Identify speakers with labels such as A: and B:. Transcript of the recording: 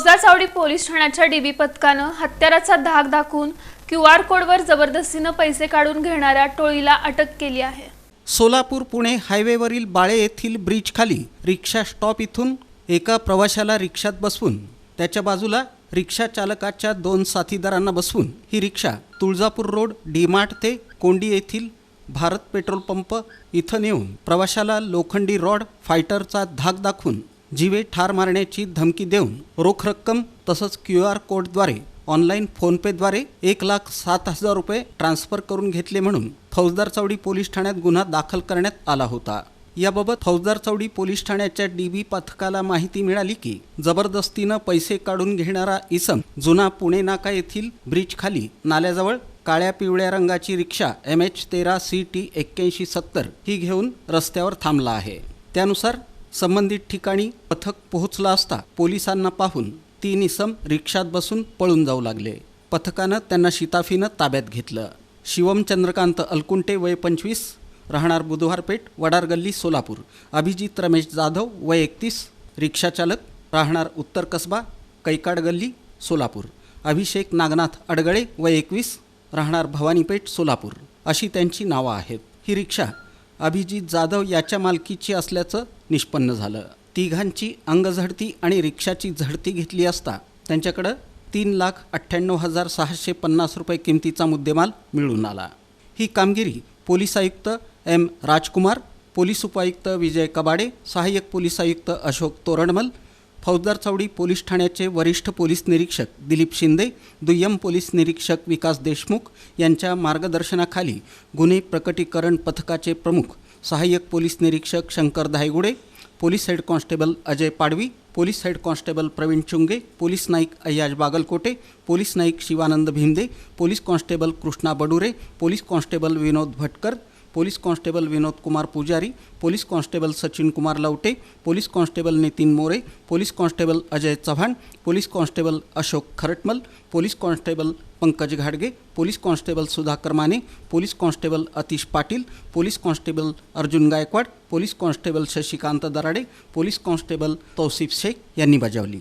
A: फौजदार चावडी पोलीस ठाण्याच्या डीबी पथकानं हत्याराचा धाक दाखवून क्यू आर कोडवर जबरदस्तीनं पैसे काढून घेणाऱ्या टोळीला अटक केली आहे.
B: सोलापूर पुणे हायवेवरील बाळे येथील ब्रिजखाली रिक्षा स्टॉप इथून एका प्रवाशाला रिक्षात बसवून त्याच्या बाजूला रिक्षा चालकाच्या दोन साथीदारांना बसवून ही रिक्षा तुळजापूर रोड डीमार्ट ते कोंडी येथील भारत पेट्रोल पंप इथं नेऊन प्रवाशाला लोखंडी रॉड फायटरचा धाक दाखवून जीवे ठार मारण्याची धमकी देऊन रोख रक्कम तसंच क्यू आर कोडद्वारे ऑनलाईन फोनपेद्वारे एक लाख सात हजार रुपये ट्रान्स्फर करून घेतले म्हणून फौजदार चौडी पोलीस ठाण्यात गुन्हा दाखल करण्यात आला होता. याबाबत फौजदार चौडी पोलीस ठाण्याच्या डीबी पथकाला माहिती मिळाली की जबरदस्तीनं पैसे काढून घेणारा इसम जुना पुणे नाका येथील ब्रिज खाली नाल्याजवळ काळ्या पिवळ्या रंगाची रिक्षा एम एच तेरा सी टी एक्क्याऐंशी सत्तर ही घेऊन रस्त्यावर थांबला आहे. त्यानुसार संबंधित ठिकाणी पथक पोहोचला असता पोलिसांना पाहून तीन इसम रिक्षात बसून पळून जाऊ लागले. पथकानं त्यांना शिताफीनं ताब्यात घेतलं. शिवम चंद्रकांत अलकुंटे वय पंचवीस राहणार बुधवारपेठ वडार गल्ली सोलापूर. अभिजित रमेश जाधव वय एकतीस रिक्षाचालक राहणार उत्तर कसबा कैकाड गल्ली सोलापूर. अभिषेक नागनाथ अडगळे वय एकवीस राहणार भवानीपेठ सोलापूर. अशी त्यांची नावं आहेत. ही रिक्षा अभिजित जाधव याच्या मालकीची असल्याचं निष्पन्न झालं. तिघांची अंगझडती आणि रिक्षाची झडती घेतली असता त्यांच्याकडं तीन लाख अठ्ठ्याण्णव हजार सहाशे पन्नास रुपये किमतीचा मुद्देमाल मिळून आला. ही कामगिरी पोलीस आयुक्त एम. राजकुमार पोलीस उपायुक्त विजय कबाडे सहाय्यक पोलीस आयुक्त अशोक तोरणमल फौजदार चौडी पोलीस ठाण्याचे वरिष्ठ पोलीस निरीक्षक दिलीप शिंदे दुय्यम पोलीस निरीक्षक विकास देशमुख यांच्या मार्गदर्शनाखाली गुन्हे प्रकटीकरण पथकाचे प्रमुख सहाय्यक पोलीस निरीक्षक Shankar Dhaygude police head constable Ajay Padvi police head constable Pravin Chunge police Naik Ayyaz Bagalkote police Naik Shivanand Bhinde police constable Krishna Badure police constable Vinod Bhatkar police constable Vinod Kumar Pujari police constable Sachin Kumar Lavate police constable Nitin More police constable Ajay Chavan police constable Ashok Kharatmal police constable Pankaj घाडगे police constable Sudhakar Mane police constable Atish Patil police constable Arjun Gaikwad police constable Shashikant Darade police constable Tausif Shaikh यांनी बजावली